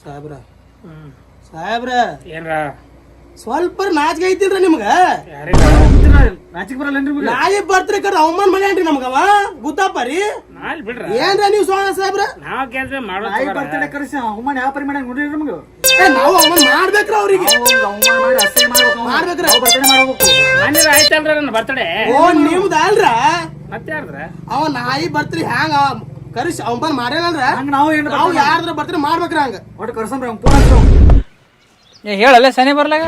ಸಾಹೇಬ್ರ. ಸಾಹೇಬ್ರ. ಏನ್ರ? ಸ್ವಲ್ಪ ನಾಚಿಕೆ ಐತಿಲ್ರ ನಿಮ್ಗ? ನಾಚಿಕೆ ನಾಚಿಕ್ ಬರಲ್ಲ ನಿಮ್ಗೆ? ನಾಯಿ ಬರ್ತ್ರಿ ಕರ್ ಅವಮಾನ ಮಾಡ್ಯಾನ್ರಿ ನಮ್ಗವ ಗುತ್ತಪ್ಪ ರೀ ನಾಲ್ ಬಿಡ್ರ. ಏನ್ರ ನೀವು ಸೋಣ ಸಾಹೇಬ್ರ? ನಾವ್ ಕೆಲ್ಸ ನಾಯಿ ಮಾಡೋ ಬರ್ತಡೆ ಕರೆಸಿ ಅವಮಾನ ಯಾವ ಪರಿ ಮಾಡ್ಯಾನ ನೋಡ್ರಿ ನಮ್ಗೆ? ಏ, ನಾವು ಅವಮಾನ ಮಾಡ್ಬೇಕ್ರ ಅವ್ರಿಗೆ. ಅವಮಾನ ಮಾಡಿ ಅಸಹ್ಯ ಮಾಡ್ಬೇಕು. ಮಾಡ್ಬೇಕ್ರಿ. ಬರ್ತಡೆ ಮಾಡ್ಬೇಕು. ಮನೇಲಿ ಆಯ್ತಲ್ರ ನನ್ನ ಬರ್ತಡೆ ಓ ನಿಮ್ದ ಅಲ್ರ? ಮತ್ತೆ ಯಾರ್ದ್ರ? ಅವ ನಾಯಿ ಬರ್ತ್ರಿ ಹ್ಯಾಂಗ ಕರಿಸಿ ಅವಮಾನ ಮಾಡ್ಯಾನಂದ್ರ ಹಂಗ ನಾವು ಏನು ನಾವು ಯಾರ್ದ್ರ ಬರ್ತೀರಿ ಮಾಡ್ಬೇಕ್ರಿ ಹಂಗ. ಒಟ್ಟು ಕರ್ಸಂಬ್ರಿ ಅವ್ನ್ ಏ ಹೇಳಲ್ಲ ಸನಿ ಬರ್ಲಾಗ?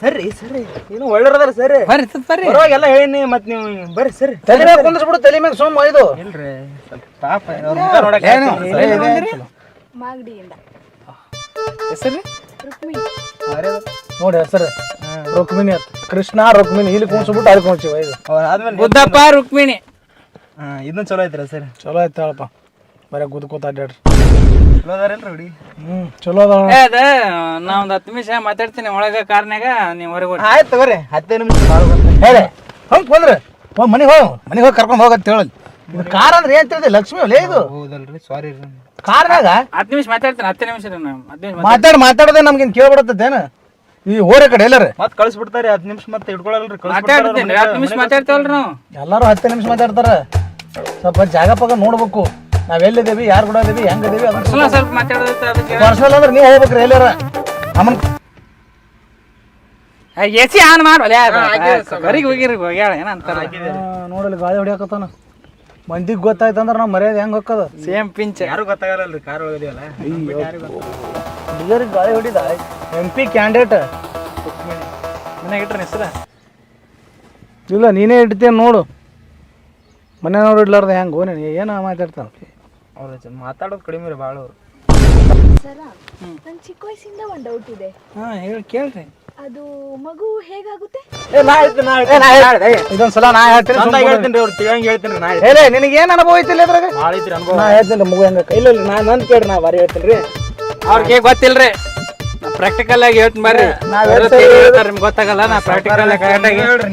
ಸರಿ ಸರಿ ಏನು ಒಳ್ಳೆಯದಾರ ಸರಿ ಬರ್ರಿ ತತ್ ಬರ್ರಿ. ಪರವಾಗಿ ಎಲ್ಲ ಹೇಳಿನಿ ಮತ್ ನೀವು ಬರ್ರಿ ಸರಿ ತಲೆ ಮೇಲೆ ಕುಂದಿಸ್ಬಿಡು ತಲೆ ಮೇಲೆ ಸೋಮ್ ಇದು ಇಲ್ರಿ. ಸ್ವಲ್ಪ ಪಾಪ ಅವ್ರ ಮುಖ ನೋಡಕ್ ಮಾಗಡಿಯಿಂದ. ಹೆಸರು ರುಕ್ಮಿಣಿ. ನೋಡಿ ಹೆಸರು. ರುಕ್ಮಿಣಿ ಕೃಷ್ಣ ರುಕ್ಮಿಣಿ ಇಲ್ಲಿ ಕುಂಸ್ಬಿಟ್ಟು ಅಲ್ಲಿ ಕುಂಚಿವ ಇದು ಆದ್ಮೇಲೆ ಬುದ್ಧಪ್ಪ ರುಕ್ಮಿಣಿ. ಹಾ ಇದನ್ನ ಚಲೋ ಐತ್ರ ಸರಿ. ಚಲೋ ಆಯ್ತು ಹೇಳಪ್ಪ. ಬರೀ ಕೂತ್ ಕೂತ್ ಅಡ್ಡಾಡ್ರಿ ಚಲೋ ಅದಾರೇನ್ರಿ ಹುಡುಗಿ ಹ್ಮ್ ಚಲೋ ಅದ ಏ ಅದ ನಾ ಒಂದ್ ಹತ್ತು ನಿಮಿಷ ಮಾತಾಡ್ತೀನಿ ಒಳಗ ಕಾರ್ನ್ಯಾಗ ನೀವು ಹೊರಗೆ ಹೋಗಿ ಆಯ್ತು ತಗೋರಿ ಹತ್ತೇ ನಿಮಿಷ ಹೇಳಿ ಹಂಗ್ ಬಂದ್ರೆ ಹೋ ಮನೆಗೆ ಹೋಗು ಮನೆಗೆ ಹೋಗಿ ಕರ್ಕೊಂಡು ಹೋಗತ್ ಹೇಳಲ್. ಇದು ಕಾರ್ ಅಂದ್ರೆ ಏನ್ ತಿಳಿದೆ ಲಕ್ಷ್ಮಿ ಅಲ್ಲೇ ಇದು? ಹೌದಲ್ರಿ ಸಾರಿ ಕಾರ್ನಾಗ ಹತ್ತು ನಿಮಿಷ ಮಾತಾಡ್ತೀನಿ ಹತ್ತು ನಿಮಿಷ ರೀ ನಾನು ಹತ್ತು ನಿಮಿಷ ಮಾತಾಡ್ ಮಾತಾಡದೆ ನಮ್ಗೇನ್ ಕೇಳ್ಬಿಡತ್ತೇನ ಈ ಹೋರೆ ಕಡೆ ಎಲ್ಲಾರ? ಮತ್ ಕಳಿಸ್ಬಿಡ್ತಾರೆ ಹತ್ತು ನಿಮಿಷ ಮತ್ತೆ ಇಟ್ಕೊಳಲ್ರಿ ಮಾತಾಡ್ತೀನಿ ಹತ್ತು ನಿಮಿಷ ಮಾತಾಡ್ತೇವಲ್ರಿ ನಾವು. ಎಲ್ಲಾರು ಹತ್ತು ನಿಮಿಷ ಮಾತಾಡ್ತಾರ. ಸ್ವಲ್ಪ ಜಾಗ ಪಾಗ ನೋಡ್ಬೇಕು. ನಾವ್ ಎಲ್ಲಿದೇವಿ ಯಾರು ಕೂಡ ಇದೀವಿ ಹೆಂಗಿದೀವಿ ಸ್ವಲ್ಪ ಸ್ವಲ್ಪ ಮಾತಾಡೋದೈತೆ ಅದಕ್ಕೆ ಪರ್ಸನಲ್ ಅಂದ್ರೆ ನೀವು ಹೋಗ್ಬೇಕ್ರಿ ಎಲ್ಲಾರ? ಅಮ್ಮನ ಎ ಸಿ ಆನ್ ಮಾಡ್ವಲ್ಲ ಹೊರಗೆ ಹೋಗಿರಿ ಹೋಗ್ಯಾಳ ಏನಂತಾರ ನೋಡಲಿ ಗಾಳಿ ಹೊಡಿಯಾಕತ್ತಾನ. ಮಂದಿಗೆ ಗೊತ್ತಾಯ್ತಂದ್ರ ನಾವು ಮರ್ಯಾದೆ ಹೆಂಗ್ ಹೋಗೋದು ಸೇಮ್ ಪಿಂಚ್. ಯಾರು ಗೊತ್ತಾಗಲ್ಲ ಕಾರ್ ಹೋಗಿದೀವಲ್ಲ ಹುಡುಗರಿಗೆ ಗಾಳಿ ಹೊಡಿದ? ಎಂ ಪಿ ಕ್ಯಾಂಡಿಡೇಟ್ ಮನ್ಯಾಗ ಇಟ್ರ ಹೆಸರ ಇಲ್ಲ ನೀನೇ ಇಡ್ತೀನಿ ನೋಡು. ಮನೆಯವ್ರು ಇಡ್ಲಾರ್ದ ಹೆಂಗ್? ಓ ಏನು ಮಾತಾಡ್ತಾನ? ಅವ್ರ ಮಾತಾಡೋದು ಕಡಿಮೆ ರೀ ಭಾಳ ಅವ್ರು ಸರ ನಂಗೆ ಚಿಕ್ಕ ವಯಸ್ಸಿಂದ ಒಂದು ಡೌಟ್ ಇದೆ ಹಾ ಹೇಳಿ ಕೇಳ್ರಿ ಅದು ಮಗು ಹೇಗಾಗುತ್ತೆ ಇದೊಂದ್ಸಲ ನಾ ಹೇಳ್ತೀನಿ ಚಂದ ಹೇಳ್ತೀನಿ ರೀ ಅವ್ರು ತಿಳಂಗ್ ಹೇಳ್ತೀನಿ ರೀ ನಾ ಹೇಳಿ ನಿನಗೆ ಏನು ಅನುಭವ ಐತಿಲ್ಲ ಇದ್ರಾಗ ಭಾಳ ಐತ್ರಿ ಅನುಭವ ನಾ ಹೇಳ್ತೀನಿ ಮಗು ಹೆಂಗ ಇಲ್ಲ ಇಲ್ಲ ನಾ ನಂದು ಕೇಳಿ ನಾ ಬಾರಿ ಹೇಳ್ತೀನಿ ರೀ ಅವ್ರಿಗೆ ಗೊತ್ತಿಲ್ರಿ ಪ್ರಾಕ್ಟಿಕಲ್ ಆಗಿ ಹೇಳ್ತೀನಿ ಬರ್ರಿ ನಾವ್ ಹೇಳ್ತಾ ಇರೋದು- ನಿಮ್ಗೆ ಗೊತ್ತಾಗಲ್ಲ ನಾ ಪ್ರಾಕ್ಟಿಕಲ್ ಆಗಿ ಕರೆಕ್ಟ್ ಆಗಿ ಹೇಳ್ರಿ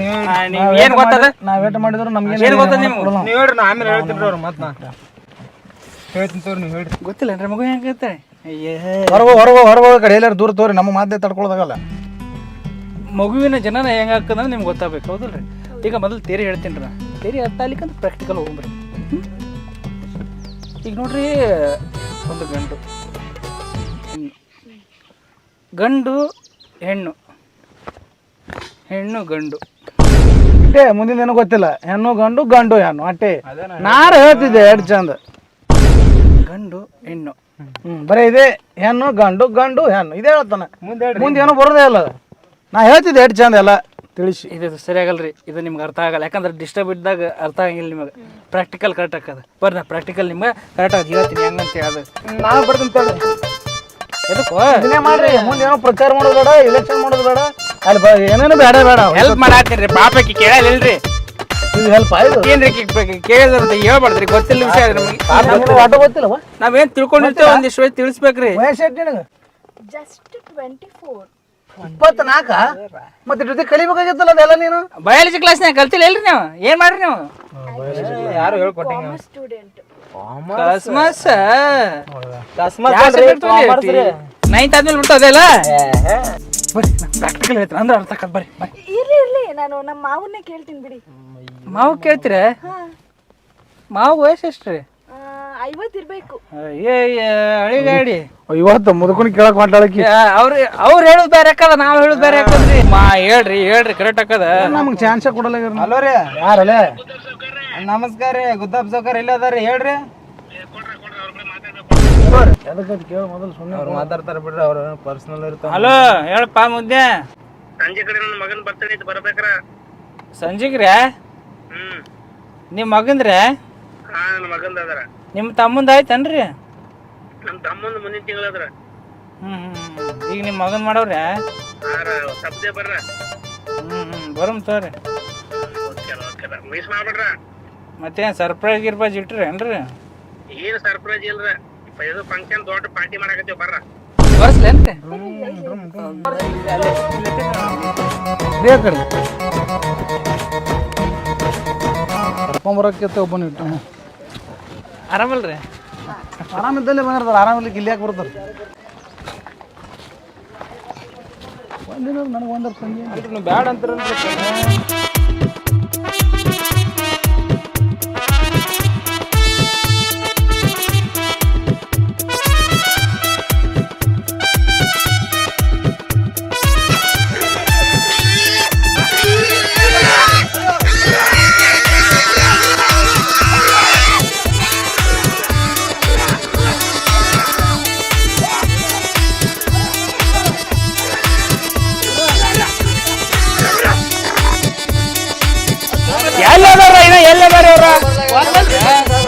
ನೀವ್ ಏನ್ ಗೊತ್ತದ ನಾವ್ ವೇಟ್ ಮಾಡಿದ್ರು ನಮ್ಗೆ ಏನ್ ಗೊತ್ತದ ನಿಮ್ಗೆ ನೀವು ಹೇಳ್ರಿ ನಾ ಆಮೇಲೆ ಹೇಳ್ತೀನಿ ರೀ ಅವ್ರು ಮತ್ತೆ ನಾ ಹೇಳ್ತೀನಿ ತೋರಿ ನೀವು ಹೇಳಿ ಗೊತ್ತಿಲ್ಲ ಮಗು ಹೆಂಗತ್ತೆ ಅಯ್ಯೇ. ಹೊರಗೋ ಹೊರಗೋ ಹೊರಗೋ ಕಡೆ ಎಲ್ಲಾರು ದೂರ ತೋರಿ ನಮ್ಮ ಮಾತೇ ತಡ್ಕೊಳೋದಾಗಲ್ಲ. ಮಗುವಿನ ಜನನ ಹೆಂಗ್ ಹಾಕದಂದ್ರೆ ನಿಮ್ಗೆ ಗೊತ್ತಾಗಬೇಕು ಹೌದಲ್ರಿ? ಈಗ ಮೊದಲು ತೇರಿ ಹೇಳ್ತೀನಿ ರೀ. ತೇರಿ ಹತ್ತಾಲಿಕ್ಕಂದ್ರೆ ಪ್ರಾಕ್ಟಿಕಲ್ ಹೋಗ್ರಿ ಈಗ ನೋಡ್ರಿ ಒಂದು ಗಂಡು. ಹೆಣ್ಣು ಗಂಡು ಹೆಣ್ಣು. ಹೆಣ್ಣು ಗಂಡು. ಇಟ್ಟೆ ಮುಂದಿನ ಏನೋ ಗೊತ್ತಿಲ್ಲ. ಹೆಣ್ಣು ಗಂಡು ಗಂಡು ಹೆಣ್ಣು ಅಟ್ಟೆ. ನಾರು ಹೇಳ್ತಿದ್ದೆ ಎರಡು ಚಂದ. ಗಂಡು ಹೆಣ್ಣು. ಹ್ಮ್. ಬರೀ ಇದೆ ಹೆಣ್ಣು ಗಂಡು ಗಂಡು ಹೆಣ್ಣು. ಇದೇ ಹೇಳ್ತಾನೆ. ಮುಂದೆ ಮುಂದೆ ಏನೋ ಬರೋದೇ ಇಲ್ಲ. ನಾ ಹೇಳ್ತಿದ್ದೆ ಎಷ್ಟು ಚಂದ ಎಲ್ಲ ತಿಳಿಸಿ. ಇದು ಸರಿಯಾಗಲ್ರಿ. ಇದು ನಿಮ್ಗೆ ಅರ್ಥ ಆಗಲ್ಲ. ಯಾಕಂದ್ರೆ ಡಿಸ್ಟರ್ಬ್ ಇದ್ದಾಗ ಅರ್ಥ ಆಗಿಲ್ಲ ನಿಮಗೆ. ಪ್ರಾಕ್ಟಿಕಲ್ ಕರೆಕ್ಟ್ ಆಗ್ತದೆ ಬರ್ರಿ ನಾ ಪ್ರಾಕ್ಟಿಕಲ್ ನಿಮ್ಗೆ ಕರೆಕ್ಟ್ ಆಗಿ ಹೇಳ್ತೀನಿ. ಹೆಂಗಂತ ಹೇಳೋದು ನಾನು ಬರ್ತೀನಿ ತಗೊಳ್ಳಿ ಎದಕ್ಕೋ? ಇದನ್ನೇ ಮಾಡ್ರಿ. ಮುಂದೆ ಏನೋ ಪ್ರಚಾರ ಮಾಡೋದು ಬೇಡ ಎಲೆಕ್ಷನ್ ಮಾಡೋದು ಬೇಡ. ಅಲ್ಲಿ ಬ ಏನೇನು ಬೇಡ ಬೇಡ. ಹೆಲ್ಪ್ ಮಾಡಾತ್ತೀರಿ ಪಾಪಕ್ಕೆ ಕೇಳಲಿಲ್ರಿ. ಇದು ಹೆಲ್ಪ್ ಆಯ್ತು. ಏನ್ರಿ ಕೇಳಿದ್ರಂತ ಹೇಳ್ಬಾರ್ದ್ರಿ ಗೊತ್ತಿಲ್ಲ ವಿಷಯ ನಮಗೆ. ಆಟೋ ಗೊತ್ತಿಲ್ಲವ ನಾವೇನ್ ತಿಳ್ಕೊಂಡಿರ್ತೇವೆ ಒಂದಿಷ್ಟು ವಯಸ್ಸು ತಿಳಿಸ್ಬೇಕ್ರಿ. ವಯಸ್ಸು ಎಷ್ಟು ನಿನಗೆ? ಜಸ್ಟ್ ಟ್ವೆಂಟಿ ಫೋರ್ ಇಪ್ಪತ್ನಾಲ್ಕ ಮತ್ತೆ ಜೊತೆ ಕಲಿಬೇಕಾಗಿತ್ತಲ್ಲ ಅದೆಲ್ಲ ನೀನು? ಬಯಾಲಜಿ ಕ್ಲಾಸ್ನಾಗ ಕಲ್ತಿಲ್ಲ ಇಲ್ರಿ ನೀವು? ಏನ್ ಮಾಡ್ರಿ ನೀವು? ಯಾರು ಹೇಳ್ಕೊಟ್ಟಿங்க ಕಾಮರ್ಸ್ ಸ್ಟೂಡೆಂಟ್ ಕಾಸ್ಮಸ್ ಕಾಸ್ಮಸ್ ನೈನ್ತ್ ಆದ್ಮೇಲೆ ಬಿಡ್ತದಲ್ಲ ಪ್ರಾಕ್ಟಿಕಲ್ ಹೇಳ್ತೀನಿ ಅಂದ್ರೆ ಅರ್ಥ ಆಕತ್ ಬರ್ರಿ ಬರ್ರಿ ಇರ್ಲಿ ಇರ್ಲಿ ನಾನು ನಮ್ಮ ಮಾವನ್ನೇ ಕೇಳ್ತೀನಿ ಬಿಡಿ. ಮಾವು ಕೇಳ್ತೀರ? ಹಾ. ಮಾವು ವಯಸ್ಸು ಎಷ್ಟ್ರಿ? ಐವತ್ತು ಇರಬೇಕು. ಏ ಹಳಿ ಗಾಡಿ. ಇವತ್ತು ಮುದುಕನ್ ಕೇಳಕ್ ಮಾತಾಡಕಿ ಅವ್ರ ಅವ್ರು ಹೇಳುದು ಬೇರೆ ಹಾಕದ ನಾವು ಹೇಳುದು ಬೇರೆ ಹಾಕದ್ರಿ ಮಾ ಹೇಳ್ರಿ ಹೇಳ್ರಿ ಕರೆಕ್ಟ್ ಹಾಕದ ನಮ್ಗೆ ಚಾನ್ಸ್ ಕೊಡಲ್ಲ ಹಲೋ ರೀ. ಯಾರಲ್ಲೇ ನಮಸ್ಕಾರ ರೀ ಗುದ್ದಾಬ್ ಸೌಕರ್ ಎಲ್ಲ ಅದಾರಿ ಹೇಳ್ರಿ. ಎದಕ್ಕೆ ಕೇಳು ಮೊದಲು ಸುಮ್ಮನೆ ಅವ್ರು ಮಾತಾಡ್ತಾರ ಬಿಡ್ರಿ ಅವ್ರ ಪರ್ಸನಲ್ ಇರ್ತಾವ ಹಲೋ ಹೇಳಪ್ಪ ಮುದ್ದೆ ಸಂಜೆ ಕಡೆ ನನ್ನ ಮಗನ ಬರ್ತಡೆ ಐತಿ ಬರ್ಬೇಕ್ರ? ಸಂಜಿಗ್ರ ಹ್ಮ್. ನಿಮ್ ಮಗಂದ್ರೆ? ಹಾ ನನ್ನ ಮಗಂದ ಅದರ. ನಿಮ್ ತಮ್ಮಂದ ಆಯ್ತನ್ರಿ? ನಮ್ಮ ತಮ್ಮಂದ ಮುಂದಿನ ತಿಂಗಳದ್ರ ಹ್ಮ್ ಹ್ಮ್ ಹ್ಮ್. ಈಗ ನಿಮ್ ಮಗನ್ ಮಾಡವ್ರೆ? ಹಾರ ಸಬ್ದೆ ಬರ್ರ. ಹ್ಮ್ ಹ್ಮ್. ಬರಮ್ ತೋರಿ ಓಕೆ ಓಕೆ ಮಿಸ್ ಮಾಡ್ಬಿಡ್ರ? ಮತ್ತೇನ್ ಸರ್ಪ್ರೈಸ್ ಗಿರ್ಪ್ರೈಸ್ ಇಟ್ರಿ ಏನ್ರಿ ಏನು ಸರ್ಪ್ರೈಸ್ ಇಲ್ರ. ಇದು ಫಂಕ್ಷನ್ ದೊಡ್ಡ ಪಾರ್ಟಿ ಮಾಡಕತ್ತೀವಿ ಬರ್ರ. ಬರ್ಸ್ಲೇನ್ರಿ? ಕಡೆ ಕರ್ಕೊಂಬರಕ್ಕೆ ಒಬ್ಬನ ಇಟ್ಟು ಆರಾಮಲ್ಲ ರೀ ಆರಾಮಿದ್ದಲ್ಲೇ ಬಂದಿರ್ತಾರೆ ಆರಾಮಿಲ್ಲಕ್ಕೆ ಇಲ್ಲಿ ಯಾಕೆ ಬರ್ತಾರೆ? ಒಂದಿನ ನನಗೆ ಒಂದರ ಬೇಡ ಬ್ಯಾಡ ಅಂತಾರೆ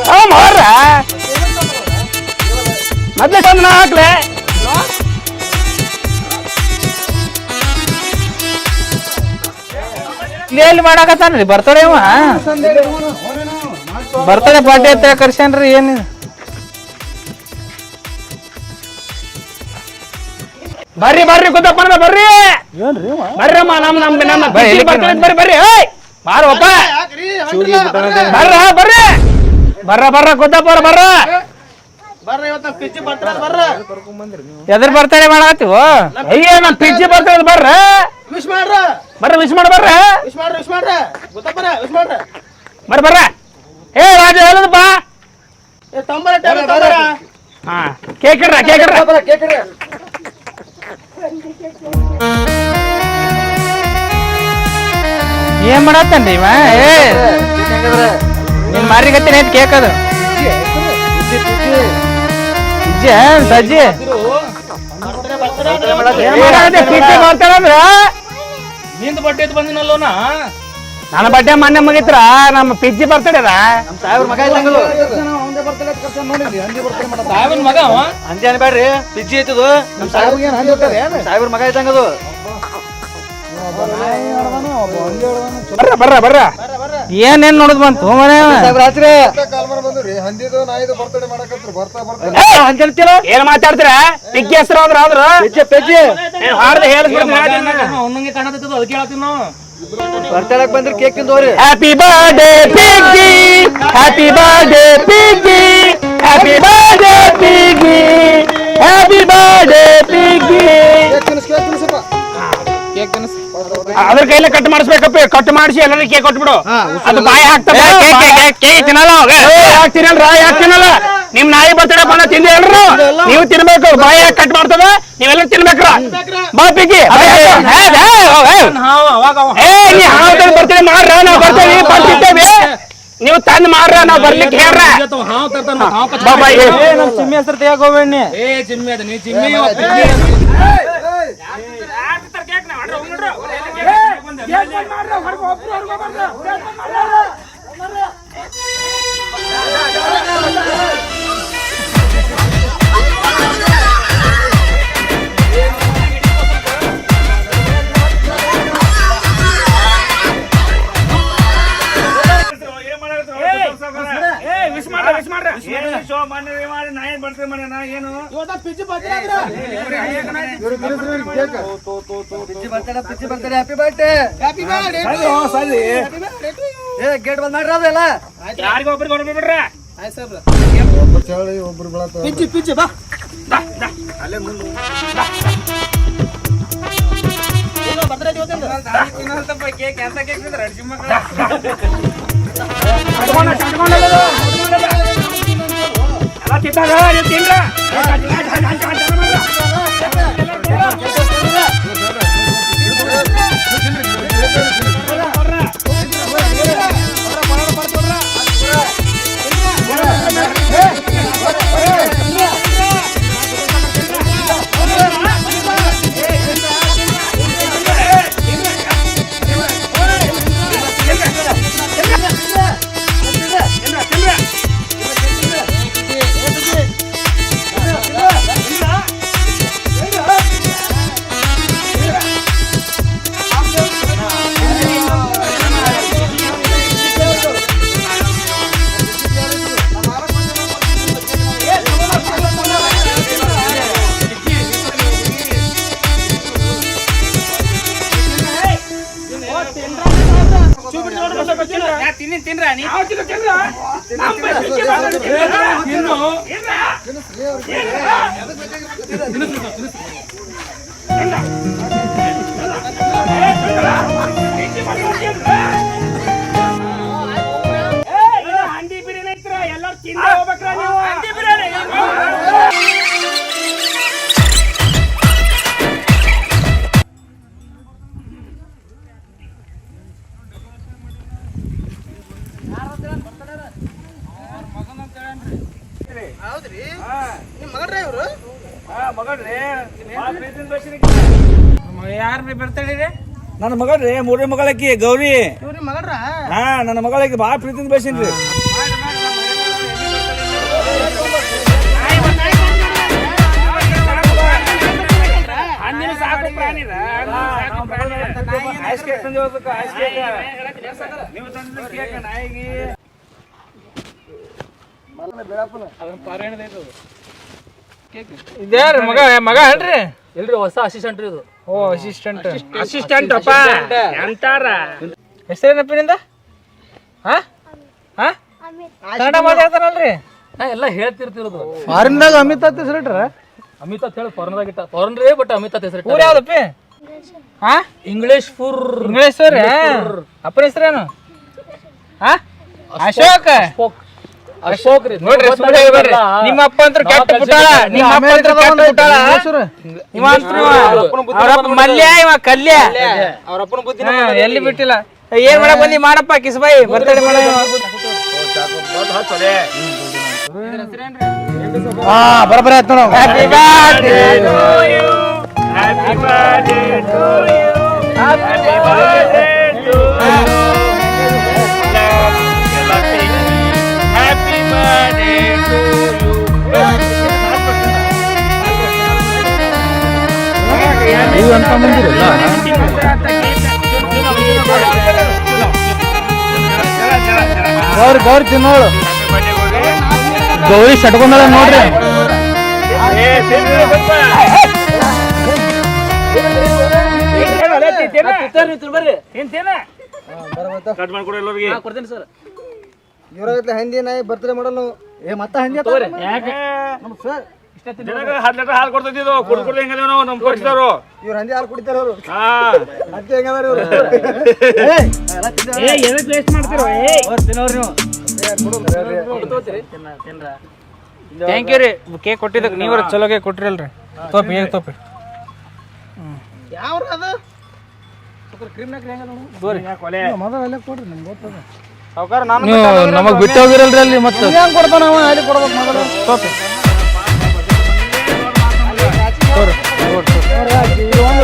ಹ್ಮ್ ಅವ್ರ ಮೊದ್ಲೇ ತಂದು ನಾ ಹಾಕ್ಲೆ. ಎಲ್ಲಿ ಮಾಡಾಕತ್ತಾನ್ರಿ ಬರ್ತಡೆ ಅವ ಬರ್ತಡೆ ಪಾರ್ಟಿ ಅಂತ ಕರ್ಸ್ಯಾನ್ರಿ ಏನಿದು ಬರ್ರಿ ಬರ್ರಿ ಗುದ್ದಪ್ಪ ಬರ್ರಿ. ಏನ್ರಿ ಅಮ್ಮ ಬರ್ರಮ್ಮ ನಮ್ ನಮ್ ನಮ್ಮ ಬರ್ರಿ ಬರ್ರಿ ಬರ್ರಿ ಬರ್ರ ಬರ್ರಿ ಬರ್ರ. ಬರ್ರ ಬರ್ರ ಬರ್ತಾರ ಬರ್ರ ಎದ್ರ ಬರ್ತಾರೆ ಅಯ್ಯ ನಮ್ ಪಿಜ್ಜಿ ಬರ್ರ ವಿಶ್ ಮಾಡ್ರ ಬರ್ರ ವಿಶ್ ಮಾಡ ಬರ್ರ ವಿಶ್ ಮಾಡ್ರ ವಿಶ್ ಮಾಡ್ರ ಗೊತ್ತಪ್ಪರ ವಿಶ್ ಮಾಡ್ರ ಬರ್ರ ಬರ್ರ ಏ ರಾಜ ಹೇಳದಪ್ಪ ಏ ತಂಬರ ಟೈಮ್ ತಂಬರ ಹಾ ಕೇಕ್ ಇಡ್ರ ಕೇಕ್ ಇಡ್ರ ಏನ್ ಮಾಡತ್ತನ್ರಿ ಇವ ಏ ನಿನ್ ಅಂತ ಐತಿ ಕೇಕ್ ಅದು ಇಜ್ಜಿ ಸಜ್ಜಿ. ನಿಂದ ಬಡ್ಡೆ ಐತ್ ಬಂದಿನಲ್ಲೋ ನಾ? ನನ್ನ ಬಡ್ಡೆ ಮೊನ್ನೆ ಮುಗಿತ್ರ? ನಮ್ಮ ಪಿಜ್ಜಿ ಬರ್ತಡ ಅಂತ ಕರ್ಸ್ಯಾನ್ ಸಾಹೇಬ್ರ ಮಗ ಅವ? ಅಂಜೆ ಅನ್ಬೇಡ್ರಿ ಪಿಜ್ಜಿ ಐತದು ನಮ್ಮ ಏನು? ಸಾಹೇಬ್ರ ಮಗ ಇದ್ದಂಗದು. ಬರ್ರ ಬರ್ರ ಬರ್ರ. ಏನೇನ್ ನೋಡುದ್ ಬಂತು? ಮನೆ ರಾತ್ರಿ ಅಂಜಲ್ತಿರ ಏನ್ ಮಾತಾಡ್ತೀರ? ಪಿಗ್ಗಿ ಹೆಸರು ಅಂದ್ರ ಅಂದ್ರ ಪಿಜ್ಜಿ ಪಿಜ್ಜಿ ಏನ್ ಹಾಡ್ದ ಹೇಳಿಸ್ಬಿಡ್ತೀನಿ ಅವನಂಗೆ ಕಾಣತೈತದ ಅದಕ್ಕೆ ಹೇಳತ್ತೀವಿ ನಾವು. ಬರ್ತಡಕ್ ಬಂದ್ರಿ cake ತಿಂದೋರಿ happy birthday piggy happy birthday piggy happy birthday piggy happy birthday piggy cake ತಿನ್ನಿಸ್ ಅದ್ರ ಕೈಲೇ ಕಟ್ ಮಾಡಿಸ್ಬೇಕಪ್ಪ. ಕಟ್ ಮಾಡಿಸಿ ಎಲ್ಲರಿಗೂ ಕೇಕ್ ಕೊಟ್ಬಿಡು. ಅದು ಬಾಯಿ ಹಾಕ್ತಾರ ಕೇಕ್ ತಿನ್ನಲ್ಲ ನಿಮ್ ನಾಯಿ ಬರ್ತಾರೆ ಬಂದ ತಿಂದಿ ಎಲ್ರು? ನೀವು ತಿನ್ಬೇಕು. ಬಾಯಿ ಹಾಕಿ ಕಟ್ ಮಾಡ್ತದ? ನೀವೆಲ್ಲ ತಿನ್ಬೇಕ್ರ? ಬಾ ಪಿಗ್ಗಿ ಬರ್ತೀನಿ ಬರ್ತೇವೆ ಮಾಡ್ರ? ನಾವ್ ಬರ್ತೀವಿ ಬರ್ತಿದ್ದೇವೆ ನೀವು ತಂದ್ ಮಾಡ್ರ ನಾವ್ ಬರ್ಲಿಕ್ಕೆ ಹೇಳ್ರ? ಚಿಮ್ಮಿ ಹೆಸರು ತೆಗಿಯಕ್ ಹೋಗ್ಬೇಡಿ ಏ ಚಿಮ್ಮಿ ಅದ ನೀ ಚಿಮ್ಮಿ ಅವ ಪಿಗ್ಗಿ ಅದ. ಇವತ್ತ ಪಿಚ್ಚಿ ಬರ್ತಾರ ಪಿಜ್ಜಿ birthday ಪಿಜ್ಜಿ birthday happy birthday happy birthday ಏ ಗೇಟ್ ಬಂದ್ ಮಾಡ್ರಿ ಅದೆಲ್ಲ ಯಾರಿಗೊಬ್ರಿಗೆ ಹೊರಬಿಡ್ರ ಆಯ್ತು ಸಾಹೇಬ್ರ ಪಿಚ್ಚಿ ಪಿಚ್ಚಿ ಬಾ. ಬರ್ತಾರೆ ಇವತ್ತಿಂದ ಕೇಕ್. ಎಂತ ಕೇಕ್ ತಿಂದ್ರ ಚಿಮ್ಮ ಎಲ್ಲ ತಿಂತಾರ? ನೀವು ತಿನ್ರ ತಿನ್ನು ಹಂದಿ ಯಾರ್ರಿ ಬರ್ತಾಳಿರಿ ನನ್ನ ಮಗಳ್ರಿ ಮೂರನೇ ಮಗಳಕ್ಕಿ ಗೌರಿ. ಹಾ ನನ್ನ ಮಗಳಕ್ಕೆ ಭಾಳ ಪ್ರೀತಿಯಿಂದ ಬೇಸಿನ್ರಿ ಹಂದಿನ ಸಾಕು ಇದ್ಯಾರು ಮಗ ಮಗ ಹೇಳ್ರಿ ಎಲ್ರಿ ಹೊಸ ಅಸಿಸ್ಟೆಂಟ್ ಇದು. ಓ ಅಸಿಸ್ಟೆಂಟ್ ಅಸಿಸ್ಟೆಂಟ್ ಅಪ್ಪ? ಅಂತಾರ ಹೆಸರೇನಪ್ಪ ನಿಂದ? ಹಾ? ಹಾ? ಕನ್ನಡ ಮಾತಾಡ್ತಾರಲ್ರಿ ನಾ ಎಲ್ಲ ಹೇಳ್ತಿರ್ತಿರೋದು ಫಾರಿನ್ದಾಗ ಅಮಿತ್ ಅಂತ ಹೆಸರಿಟ್ರ? ಅಮಿತ್ ಅಂತ ಹೇಳಿ ಫಾರಿನ್ದಾಗ ಇಟ್ಟ ಫಾರಿನ್ ರೇ ಬಟ್ ಅಮಿತ್ ಅಂತ ಹೆಸರು ಊರ್ ಯಾವ್ದಪ್ಪ ಹಾ? ಇಂಗ್ಲಿಷ್ ಫುರ್ ಇಂಗ್ಲಿಷ್ ಸರ್ ಅಪ್ಪನ ಹೆಸರೇನು? ಹಾ? ಅಶೋಕ್. ಅಶೋಕ್. ರೀ ನೋಡ್ರಿ ಸುಳ್ಳು ಹೇಳ್ಬೇಡ್ರಿ ನಿಮ್ಮ ಅಪ್ಪ ಅಂತ ಕೆಟ್ಟ ಪುಟಾಳ ನಿಮ್ಮ ಅಪ್ಪ ಅಂತ ಕೆಟ್ಟ ಪುಟಾಳ ಇವ ಅಂತ್ರು ಇವ. ಅವ್ರಪ್ಪ ಮಲ್ಯ ಇವ ಕಲ್ಯ. ಅವರಪ್ಪನ ಬುದ್ಧಿ ಹಾ, ಎಲ್ಲಿ ಬಿಟ್ಟಿಲ್ಲ? ಏನ್ ಮಾಡಕ್ ಬಂದಿ? ಮಾಡಪ್ಪ ಕಿಸ್ಬಾಯಿ ಬರ್ತಡೆ ಮಾಡ ಹಾ ಬರಬರ ಆಯ್ತು ನೋಡು. Happy birthday happy birthday to you happy birthday ನೀವು ಅಂತ ಬಂದಿರಲ್ಲ ಗೌರಿ ಗೌರಿ ತಿನ್ನೋಳು. ಗೌರಿ ಸಟ್ಕೊಂಡಳ ನೋಡ್ರಿ. ಕಟ್ ಮಾಡ್ಕೊಡಿ ಎಲ್ಲರಿಗೆ ಕೊಡ್ತೇನೆ ಸರ್ ಹಂದಿ ನಾಯಿ ಬರ್ತಡೇ ಮಾಡಲ್ಲ ಏ ಮತ್ತೆ ಹಂದಿ ಹತ್ತು ಲೀಟರ್ ಹಾಲು ಕೊಡ್ತಿದ್ದು ಕುಡ್ ಕುಡ್ದು ಹೆಂಗದೇವ್ ನಾವು? ನಮ್ ಕೊಡ್ಸಿದವರು ಇವ್ರ ಹಂದಿ ಹಾಲು ಕುಡಿತಾರ ಅವರು. ಹಾ. ಹಂದಿ ಹೆಂಗದಾರ ಇವ್ರು? ಏ ಎದಕ್ ವೇಸ್ಟ್ ಮಾಡ್ತಿರೋ? ಏ ತಿನ್ನೋರು ನೀವು. ಥ್ಯಾಂಕ್ ಯು ರೀ. ಕೇಕ್ ಕೊಟ್ಟಿದ್ದಕ್ಕೆ ನೀವ್ರ ಚಲೋ ಕೇಕ್ ಕೊಟ್ಟಿರಲ್ರಿ ತೋಪಿ ಹೇಗೆ ತೋಪಿ ಯಾವ್ರ ಅದು? ಸಾವ್ಕಾರ ನಾನು ನಮಗ್ ಬಿಟ್ಟು ಹೋಗಿರಲ್ರಿ ಅಲ್ಲಿ ಮತ್ತೆ. ಕೊಡ್ತಾನ ಅವ? ಅಲ್ಲಿ ಕೊಡ್ಬೇಕು ಮೊದಲು. ತೋಪಿ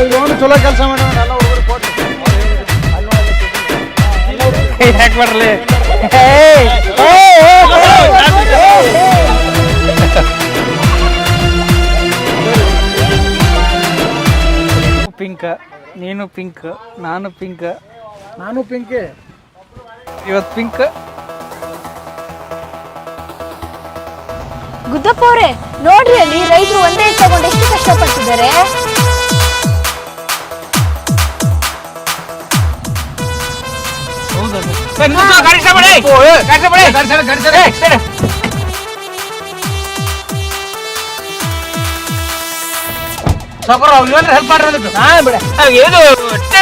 ಇವನು ಚಲೋ ಕೆಲಸ ಮಾಡೋಣ ಪಿಂಕ್ ನೀನು ಪಿಂಕ್ ನಾನು ಪಿಂಕ್ ನಾನು ಪಿಂಕ್ ಇವತ್ತು ಪಿಂಕ್ ಗುದ್ದಪ್ಪ ಅವ್ರೆ ನೋಡ್ರಿ ಅಲ್ಲಿ ರೈತರು ಒಂದೇ ತಗೊಂಡು ಎಷ್ಟು ಕಷ್ಟಪಡ್ತಿದ್ದಾರೆ ಹೆಲ್ಪ್ ಮಾಡ್ರಿ. ಏನು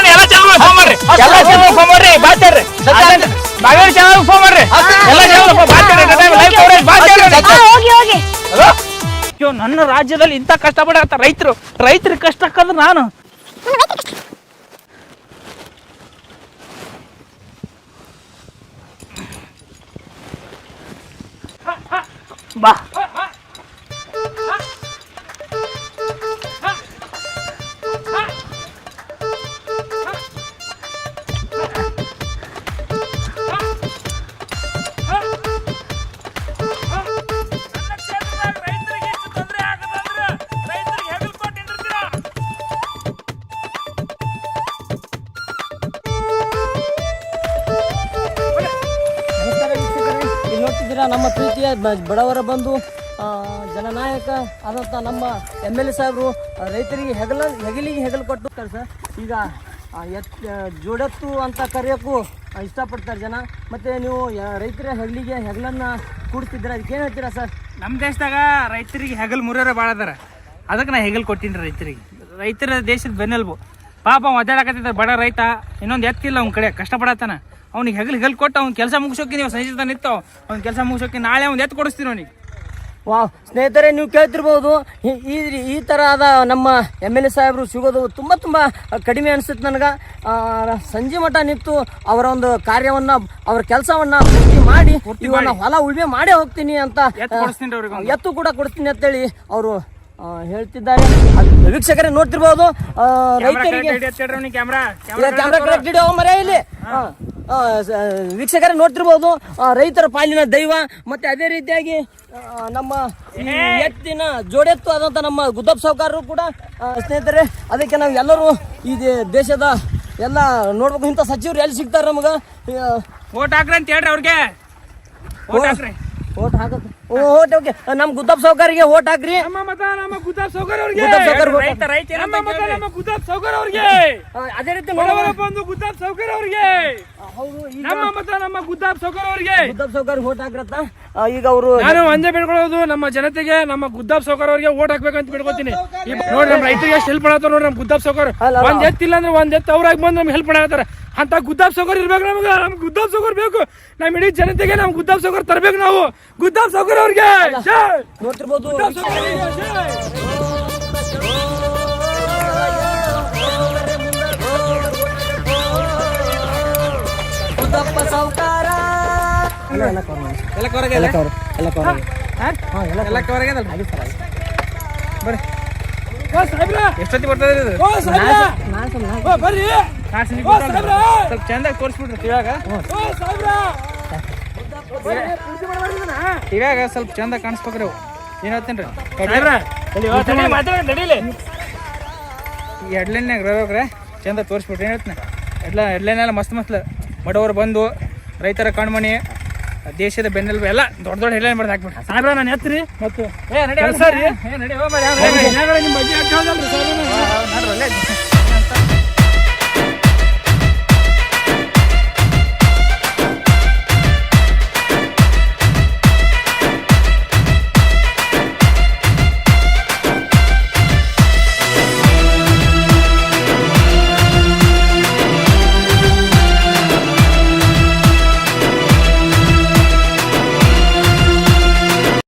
ಎಲ್ಲ ಚಾನಲ್ ಫೋನ್ ಮಾಡ್ರಿ ಎಲ್ಲ ಚಾನಲ್ ಫೋನ್ ಮಾಡ್ರಿ ಬಾಚಾರ್ರಿ ಬಾಗೇವಾಡಿ ಚಾನಲ್ ಫೋನ್ ಮಾಡ್ರಿ ಎಲ್ಲ ಚಾನಲ್ ಫೋನ್ ಬಾಚಾರ್ರಿ ಲೈವ್ ಕವರೇಜ್ ಬಾಚಾರ್ರಿ ಹಾ, ಹೋಗಿ ಹೋಗಿ ಅಯ್ಯೋ ನನ್ನ ರಾಜ್ಯದಲ್ಲಿ ಇಂಥ ಪಡ ರೈತರು ರೈತರ ಕಷ್ಟಕ್ಕಂದ್ರೆ ನಾನು ಬಾ ಬ- ಬಡವರ ಬಂದು ಜನನಾಯಕ ಆದಂಥ ನಮ್ಮ ಎಂ ಎಲ್ ಎ ಸಾಹೇಬರು ರೈತರಿಗೆ ಹೆಗಲ, ಹೆಗಲಿಗೆ ಹೆಗಲು ಕೊಟ್ಟು ಸರ್. ಈಗ ಎತ್ ಜೋಡತ್ತು ಅಂತ ಕರೆಯೋಕ್ಕೂ ಇಷ್ಟಪಡ್ತಾರೆ ಜನ. ಮತ್ತು ನೀವು ರೈತರ ಹೆಗಲಿಗೆ ಹೆಗಲನ್ನು ಕೂಡ್ತಿದ್ದೀರ ಅದಕ್ಕೆ ಏನು ಹೇಳ್ತೀರಾ ಸರ್? ನಮ್ಮ ದೇಶದಾಗ ರೈತರಿಗೆ ಹೆಗಲು ಮುರ್ಯರ ಭಾಳ ಅದಾರ. ಅದಕ್ಕೆ ನಾ ಹೆಗಲು ಕೊಟ್ಟಿನಿ ರೈತರಿಗೆ. ರೈತರ ದೇಶದ ಬೆನ್ನೆಲುಬು. ಪಾಪ ಒದ್ದಾಡಕತ್ತಿದ್ದ ಬಡ ರೈತ, ಇನ್ನೊಂದು ಎತ್ತಿಲ್ಲ ಅವ್ನ ಕಡೆ, ಕಷ್ಟಪಡತ್ತಾನ. ಅವ್ನಿಗೆ ಹೆಗಲ್ ಹೆಗಲ್ ಕೊಟ್ಟು ಅವ್ನ ಕೆಲಸ ಮುಗಿಸೋಕೆ ನೀವು ಸಂಜೆ ತನಕ ನಿಂತು ಅವ್ನ ಕೆಲಸ ಮುಗಿಸೋಕೆ ನಾಳೆ ಅವ್ನು ಎತ್ತು ಕೊಡಿಸ್ತೀನಿ ಅವನಿಗೆ. ವಾ ಸ್ನೇಹಿತರೆ ನೀವು ಕೇಳ್ತಿರ್ಬೋದು ಈ- ಈ ಈ ಥರ ಆದ ನಮ್ಮ ಎಂ ಎಲ್ ಎ ಸಾಹೇಬರು ಸಿಗೋದು ತುಂಬ ತುಂಬ ಕಡಿಮೆ ಅನಿಸುತ್ತೆ ನನಗೆ. ಸಂಜೆ ಮಠ ನಿಂತು ಅವರ ಒಂದು ಕಾರ್ಯವನ್ನು ಅವ್ರ ಕೆಲಸವನ್ನು ಪೂರ್ತಿ ಮಾಡಿ ಇವನ್ನ ಹೊಲ ಉಳ್ಮೆ ಮಾಡೇ ಹೋಗ್ತೀನಿ ಅಂತ ಎತ್ತು ಕೊಡಿಸ್ತೀನಿ ಅವ್ರಿಗೆ ಆ, ಎತ್ತು ಕೂಡ ಕೊಡ್ತೀನಿ ಅಂತೇಳಿ ಅವರು ಹೇಳ್ತಿದ್ದಾರೆ. ಅದು ವೀಕ್ಷಕರೇ ನೋಡ್ತಿರ್ಬೋದು ಆ, ರೈತರಿಗೆ ಕ್ಯಾಮ್ರಾ ಕ್ಯಾಮ್ರಾ ಕರೆಕ್ಟ್ ಮರೆ ಇಲ್ಲಿ ವೀಕ್ಷಕರೇ ನೋಡ್ತಿರ್ಬೋದು ರೈತರ ಪಾಲಿನ ದೈವ ಮತ್ತೆ ಅದೇ ರೀತಿಯಾಗಿ ನಮ್ಮ ಈ ಎತ್ತಿನ ಜೋಡೆತ್ತು ಆದಂತ ನಮ್ಮ ಗುದ್ದಪ್ಪ ಸಾವುಕಾರರು ಕೂಡ ಸ್ನೇಹಿತರೆ ಅದಕ್ಕೆ ನಾವು ಎಲ್ಲರೂ ಈ ದೇಶದ ಎಲ್ಲ ನೋಡ್ಬೇಕು ಇಂಥ ಸಚಿವರು ಎಲ್ಲಿ ಸಿಗ್ತಾರೆ ನಮಗೆ? ಓಟ್ ಹಾಕ್ರಿ ಅಂತ ಹೇಳ್ರಿ ಅವ್ರಿಗೆ. ಓಟ್ ಹಾಕೋದು ಓ ಓಟ್ ಓಕೆ ನಮ್ಮ ಗುದ್ದಪ್ ಸಾವುಕಾರಿಗೆ ಓಟ್ ಹಾಕ್ರಿ. ನಮ್ಮ ಮತ ನಮ್ಮ ಗುದ್ದಾಬ್ ಸೌಕರ್ ಅವ್ರಿಗೆ. ಗುದ್ದಾಬ್ vote ರೈತ ರೈತ ನಮ್ಮ ಮತ ನಮ್ಮ ಗುದ್ದಾಬ್ ಸೌಕರ್ ಅವ್ರಿಗೆ. ಅದೇ ರೀತಿ ನೋಡೋಣ ಬಂದು ಗುದ್ದಾಬ್ ಸೌಕರ್ಯ ಅವ್ರಿಗೆ. ಹೌದು ಈಗ ನಮ್ಮ ಮತ ನಮ್ಮ ಗುದ್ದಾಬ್ ಸೌಕರ್ ಅವ್ರಿಗೆ. ಗುದ್ದಪ್ ಸಾವುಕಾರಿಗೆ ಓಟ್ ಹಾಕ್ರತ್ತ. ಈಗ ಅವರು ನಾನು ಒಂದೇ ಬಿಡ್ಕೊಳ್ಳೋದು ನಮ್ಮ ಜನತೆಗೆ ನಮ್ಮ ಗುದ್ದಾಬ್ ಸೌಕರ್ ಅವ್ರಿಗೆ ಓಟ್ ಹಾಕ್ಬೇಕಂತ ಬಿಡ್ಕೊತೀನಿ ನೋಡಿ ನೋಡ್ರಿ ನಮ್ಮ ರೈತರಿಗೆ ಎಷ್ಟು ಹೆಲ್ಪ್ ಮಾಡತ್ತಾರ ನೋಡ್ರಿ ನಮ್ಮ ಗುದ್ದಾಬ್ ಸೌಕರ್ ಅಲ್ಲ, ಅಲ್ಲ. ಒಂದ್ ಎತ್ತಿಲ್ಲ ಅಂದ್ರೆ ಒಂದ್ ಎತ್ತ ಅವ್ರಾಗಿ ಬಂದು ನಮ್ಗೆ ಹೆಲ್ಪ್ ಮಾಡತ್ತಾರ. ಅಂತ ಗುದ್ದಾಬ್ ಸೌಕರ್ ಇರ್ಬೇಕು ನಮ್ಗೆ. ನಮ್ಗೆ ಗುದ್ದಾಬ್ ಸೌಕರ್ ಬೇಕು. ನಮ್ಮ ಇಡೀ ಜನತೆಗೆ ನಮ್ ಗುದ್ದಾಬ್ ಸೌಕರ್ ತರ್ಬೇಕು ನಾವು. ಗುದ್ದಾಬ್ ಸೌಕರ್ ಅವ್ರಿಗೆ. ಬರ್ರಿ ಓ ಸಾಹೇಬ್ರ. ಎಷ್ಟೊತ್ತಿ ಬರ್ತದೆ ಇದು? ಓ ಸಾಹೇಬ್ರ. ಓ ಬರ್ರಿ. ಸ್ವಲ್ಪ ಚಂದಾಗಿ ತೋರಿಸ್ಬಿಡ್ರಿ ಇವಾಗ ಇವಾಗ ಸ್ವಲ್ಪ ಚಂದ ಕಾಣಿಸ್ಬೇಕ್ರಿ ಅವು. ಏನ್ ಹೇಳ್ತೇನ್ರಿ? ಈ ಹೆಡ್ಲೈನ್ಯಾಗ ರವಿಗ್ರೆ ಚಂದ ತೋರಿಸ್ಬಿಟ್ರಿ ಏನ್ ಹೇಳ್ತೀನಿ ಎಡ್ಲ ಹೆಡ್ಲೈನ್ ಎಲ್ಲ ಮಸ್ತ್ ಮಸ್ತ್. ಬಡವರು ಬಂದು ರೈತರ ಕಣ್ಮಣಿ ದೇಶದ ಬೆನ್ನೆಲುಬು ಎಲ್ಲ ದೊಡ್ಡ ದೊಡ್ಡ ಹೆಡ್ಲೈನ್ ಬರ್ದು ಹಾಕ್ಬಿಟ್ರಿ. ಸಾಹೇಬ್ರ ನಾನು ಎತ್ತರಿ. ಮತ್ತು? ಕೆಲಸ ರೀ ನಿಮ್ಮ ಬಗ್ಗೆ ಹಾಕಿ ಹೋಗಲ್ರಿ ಸಾಹೇಬ್ರ.